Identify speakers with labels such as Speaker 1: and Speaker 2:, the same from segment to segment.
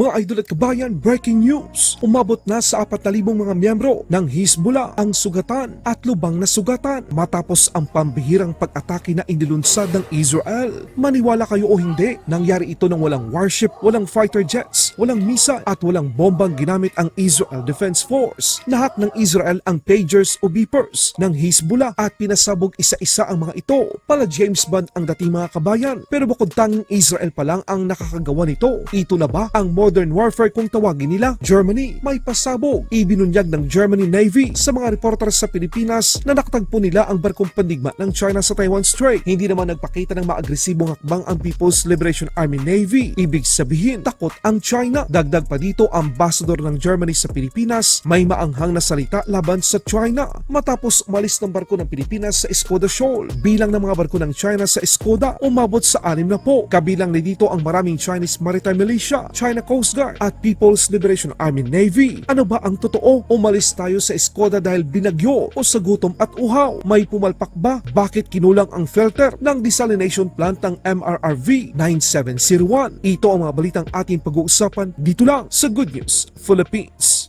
Speaker 1: Mga idol at kabayan, breaking news! Umabot na sa 4,000 mga miyembro ng Hezbollah ang sugatan at lubang na sugatan matapos ang pambihirang pag-atake na inilunsad ng Israel. Maniwala kayo o hindi, nangyari ito ng walang warship, walang fighter jets, walang missile at walang bombang ginamit ang Israel Defense Force. Nahak ng Israel ang pagers o beepers ng Hezbollah at pinasabog isa-isa ang mga ito. Pala James Bond ang dating mga kabayan pero bukod tanging Israel pa lang ang nakakagawa nito. Ito na ba ang modern warfare kung tawagin nila? Germany may pasabog. Ibinunyag ng Germany Navy sa mga reporter sa Pilipinas na nakatagpo nila ang barkong pandigma ng China sa Taiwan Strait. Hindi naman nagpakita ng maagresibong hakbang ang People's Liberation Army Navy. Ibig sabihin, takot ang China. Dagdag pa dito, ambassador ng Germany sa Pilipinas may maanghang na salita laban sa China. Matapos umalis ng barko ng Pilipinas sa Escoda Shoal, bilang ng mga barko ng China sa Escoda umabot sa anim na po. Kabilang na dito ang maraming Chinese Maritime Militia, China Coast Guard at People's Liberation Army Navy. Ano ba ang totoo? Umalis tayo sa Escoda dahil binagyo o sa gutom at uhaw. May pumalpak ba? Bakit kinulang ang filter ng desalination plant ng MRRV 9701? Ito ang mga balitang ating pag-uusapan dito lang sa Good News Philippines.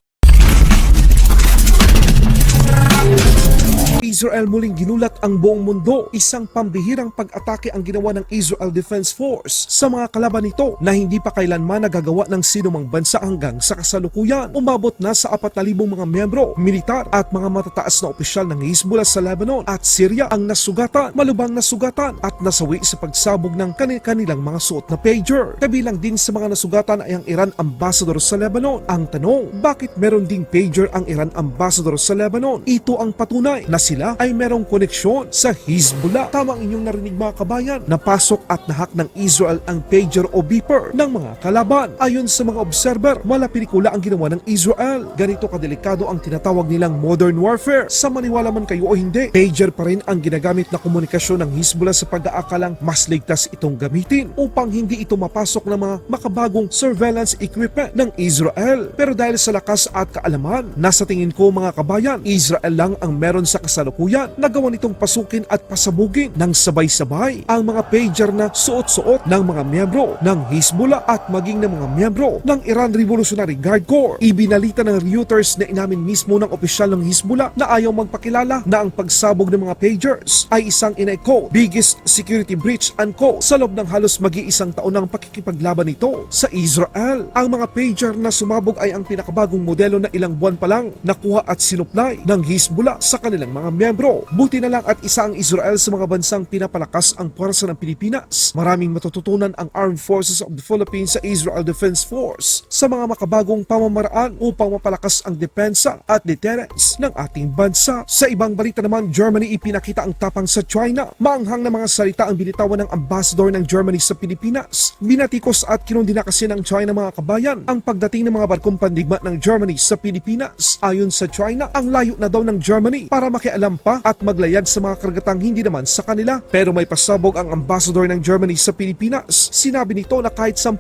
Speaker 1: Israel muling ginulat ang buong mundo. Isang pambihirang pag-atake ang ginawa ng Israel Defense Force sa mga kalaban nito na hindi pa kailanman nagagawa ng sinumang bansa hanggang sa kasalukuyan. Umabot na sa 4,000 mga miyembro, militar at mga matataas na opisyal ng Hezbollah sa Lebanon at Syria ang nasugatan, malubang nasugatan at nasawi sa pagsabog ng kanilang mga suot na pager. Kabilang din sa mga nasugatan ay ang Iran ambassador sa Lebanon. Ang tanong, bakit meron ding pager ang Iran ambassador sa Lebanon? Ito ang patunay na sila ay merong koneksyon sa Hezbollah. Tamang inyong narinig mga kabayan, napasok at nahak ng Israel ang pager o beeper ng mga kalaban. Ayon sa mga observer, mala pelikula ang ginawa ng Israel. Ganito kadelikado ang tinatawag nilang modern warfare. Sa maniwala man kayo o hindi, pager pa rin ang ginagamit na komunikasyon ng Hezbollah sa pag-aakalang mas ligtas itong gamitin upang hindi ito mapasok ng mga makabagong surveillance equipment ng Israel. Pero dahil sa lakas at kaalaman, nasa tingin ko mga kabayan, Israel lang ang meron sa kasalukuyan na gawa nitong pasukin at pasabugin ng sabay-sabay ang mga pager na suot-suot ng mga miyembro ng Hezbollah at maging ng mga miyembro ng Iran Revolutionary Guard Corps. Ibinalita ng Reuters na inamin mismo ng opisyal ng Hezbollah na ayaw magpakilala na ang pagsabog ng mga pagers ay isang ina-quote biggest security breach unquote sa loob ng halos mag-iisang taon ng pakikipaglaban nito sa Israel. Ang mga pager na sumabog ay ang pinakabagong modelo na ilang buwan pa lang nakuha at sinuplay ng Hezbollah sa kanilang mga miyembro. Buti na lang at isa ang Israel sa mga bansang pinapalakas ang puwersa ng Pilipinas. Maraming matututunan ang Armed Forces of the Philippines sa Israel Defense Force sa mga makabagong pamamaraan upang mapalakas ang depensa at deterrence ng ating bansa. Sa ibang balita naman, Germany ipinakita ang tapang sa China. Maanghang na mga salita ang binitawan ng ambassador ng Germany sa Pilipinas. Binatikos at kinundina kasi ng China mga kabayan ang pagdating ng mga barkong pandigma ng Germany sa Pilipinas. Ayon sa China, ang layo na daw ng Germany para makialam pa at maglayag sa mga karagatang hindi naman sa kanila. Pero may pasabog ang ambassador ng Germany sa Pilipinas. Sinabi nito na kahit 10,000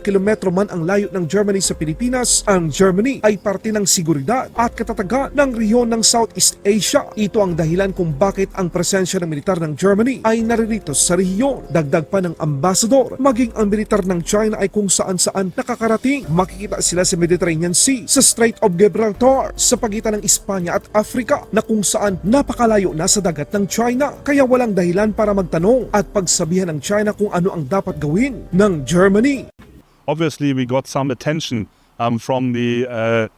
Speaker 1: kilometro man ang layo ng Germany sa Pilipinas, ang Germany ay parte ng seguridad at katatagan ng rehiyon ng Southeast Asia. Ito ang dahilan kung bakit ang presensya ng militar ng Germany ay naririto sa rehiyon. Dagdag pa ng ambassador, maging ang militar ng China ay kung saan saan nakakarating. Makikita sila sa Mediterranean Sea, sa Strait of Gibraltar, sa pagitan ng Espanya at Africa na kung saan napakalayo na sa dagat ng China. Kaya walang dahilan para magtanong at pagsabihan ng China kung ano ang dapat gawin ng Germany.
Speaker 2: obviously we got some attention um, from the uh,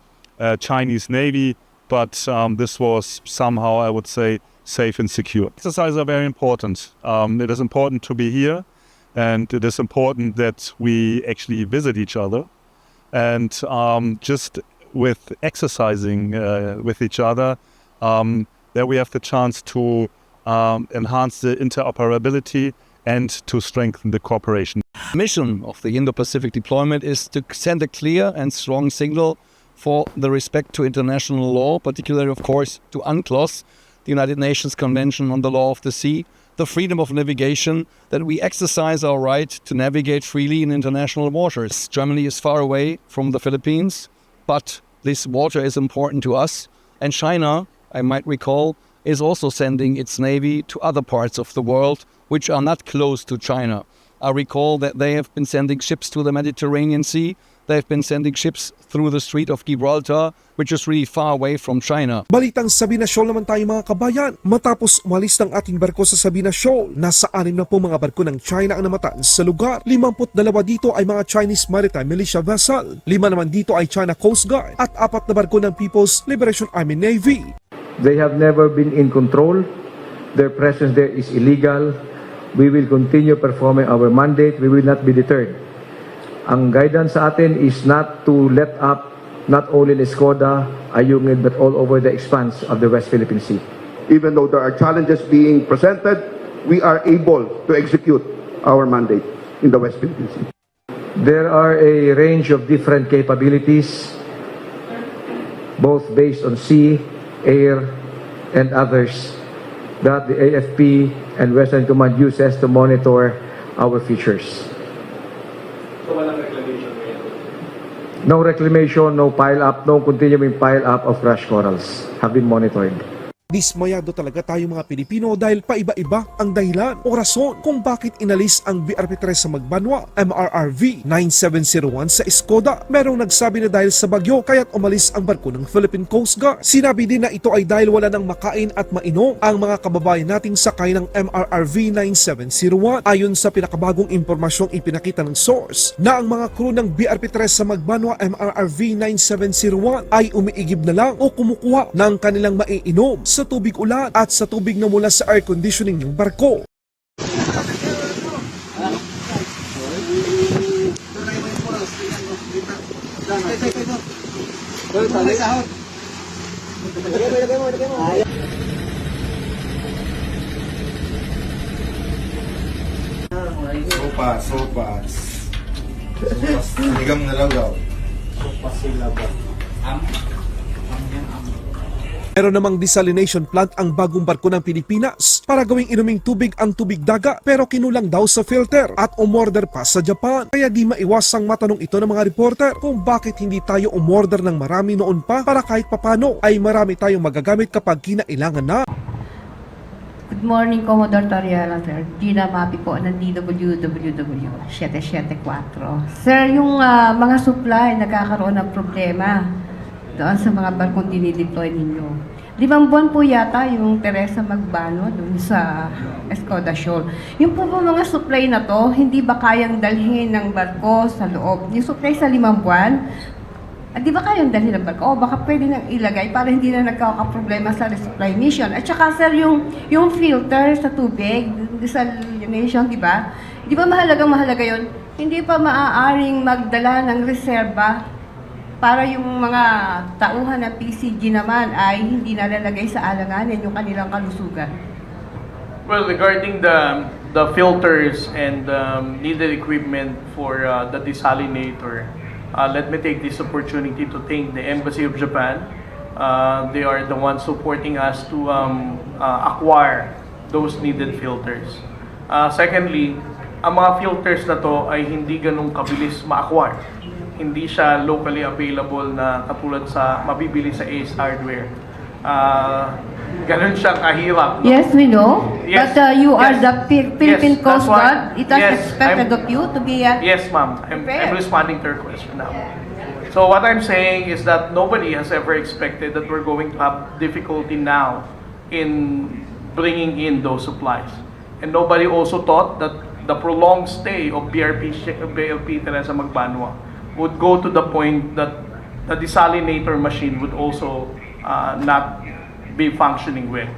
Speaker 2: uh, Chinese Navy, but um, this was somehow, I would say, safe and secure. Exercises are very important. Um, it is important to be here, and it is important that we actually visit each other, and um, just with exercising uh, with each other, um, there we have the chance to um, enhance the interoperability and to strengthen the cooperation.
Speaker 3: mission of the Indo-Pacific deployment is to send a clear and strong signal for the respect to international law, particularly, of course, to UNCLOS, the United Nations Convention on the Law of the Sea, the freedom of navigation, that we exercise our right to navigate freely in international waters. Germany is far away from the Philippines, but this water is important to us. And China, I might recall, is also sending its navy to other parts of the world which are not close to China. I recall that they have been sending ships to the Mediterranean Sea they've been sending ships through the Strait of Gibraltar, which is really far away from China.
Speaker 1: Balitang Sabina Shoal naman tayo mga kabayan. Matapos umalis ng ating barko sa Sabina Shoal, nasa anim na po mga barko ng China ang namataan sa lugar. 52 dito ay mga Chinese Maritime Militia vessel. Lima naman dito ay China Coast Guard at apat na barko ng People's Liberation Army Navy.
Speaker 4: They have never been in control. Their presence there is illegal. We will continue performing our mandate. We will not be deterred. Ang guidance sa atin is not to let up not only in Escoda, Ayungin, but all over the expanse of the West Philippine Sea.
Speaker 5: even though there are challenges being presented, we are able to execute our mandate in the West Philippine Sea.
Speaker 4: There are a range of different capabilities, both based on sea, air, and others, that the AFP and Western Command uses to monitor our features. No reclamation, no pile up, no continuing pile up of crash corals have been monitored.
Speaker 1: Dismayado talaga tayo mga Pilipino dahil paiba-iba ang dahilan o rason kung bakit inalis ang BRP-3 sa Magbanwa, MRRV 9701 sa Escoda. Merong nagsabi na dahil sa bagyo kaya't umalis ang barko ng Philippine Coast Guard. Sinabi din na ito ay dahil wala nang makain at mainom ang mga kababayan nating sakay ng MRRV 9701. Ayon sa pinakabagong impormasyong ipinakita ng source na ang mga crew ng BRP-3 sa Magbanwa MRRV 9701 ay umiigib na lang o kumukuha ng kanilang maiinom sa tubig ulan at sa tubig na mula sa air conditioning ng barko.
Speaker 6: Sopas, sopas. Sopas, sinigang na lagaw.
Speaker 1: Meron namang desalination plant ang bagong barko ng Pilipinas para gawing inuming tubig ang tubig daga pero kinulang daw sa filter at umorder pa sa Japan. Kaya di maiwasang matanong ito ng mga reporter kung bakit hindi tayo umorder ng marami noon pa para kahit papano ay marami tayong magagamit kapag kinailangan na.
Speaker 7: Good morning, Commodore Toriela, sir. Gina Mapi po ng DWWW 774. Sir, yung ah, mga supply nagkakaroon ng problema doon sa mga barkong dinideploy ninyo. Limang buwan po yata yung Teresa Magbano doon sa Escoda Shoal. Yung po po mga supply na to, hindi ba kayang dalhin ng barko sa loob? Yung supply sa limang buwan, Ah, di ba kayang dalhin ng barko? O baka pwede nang ilagay para hindi na nagkakaproblema sa resupply mission. At saka sir, yung, yung filter sa tubig, desalination, di ba? Di ba mahalagang mahalaga yon? Hindi pa maaaring magdala ng reserba para yung mga tauhan ng PCG naman ay hindi nalalagay sa alanganin yung kanilang kalusugan.
Speaker 8: Well, regarding the the filters and um, needed equipment for uh, the desalinator, uh, let me take this opportunity to thank the Embassy of Japan. Uh, they are the ones supporting us to um, uh, acquire those needed filters. Uh, secondly, ang mga filters na to ay hindi ganun kabilis ma-acquire. Hindi siya locally available na katulad sa mabibili sa Ace Hardware. Uh, ganun siya kahirap. no?
Speaker 7: Yes, we know.
Speaker 8: Yes.
Speaker 7: But uh, you are
Speaker 8: Yes.
Speaker 7: the Phil- Philippine
Speaker 8: Yes,
Speaker 7: Coast Guard. It was
Speaker 8: Yes,
Speaker 7: expected
Speaker 8: I'm-
Speaker 7: of you to be uh,
Speaker 8: Yes, ma'am. I'm, I'm responding to your question now. So what I'm saying is that nobody has ever expected that we're going to have difficulty now in bringing in those supplies. And nobody also thought that the prolonged stay of BRP, BLP Teresa Magbanwa would go to the point that the desalinator machine would also uh, not be functioning well.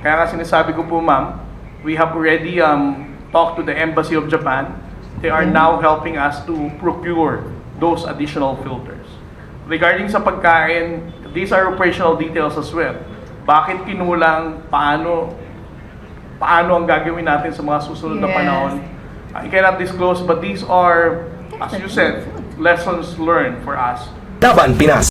Speaker 8: Kaya nga sinasabi ko po ma'am, we have already um, talked to the Embassy of Japan. They are now helping us to procure those additional filters. Regarding sa pagkain, these are operational details as well. Bakit kinulang, paano, paano ang gagawin natin sa mga susunod na
Speaker 7: Yes.
Speaker 8: panahon. I cannot disclose, but these are, as you said, lessons learned for us.
Speaker 9: Laban Pinas.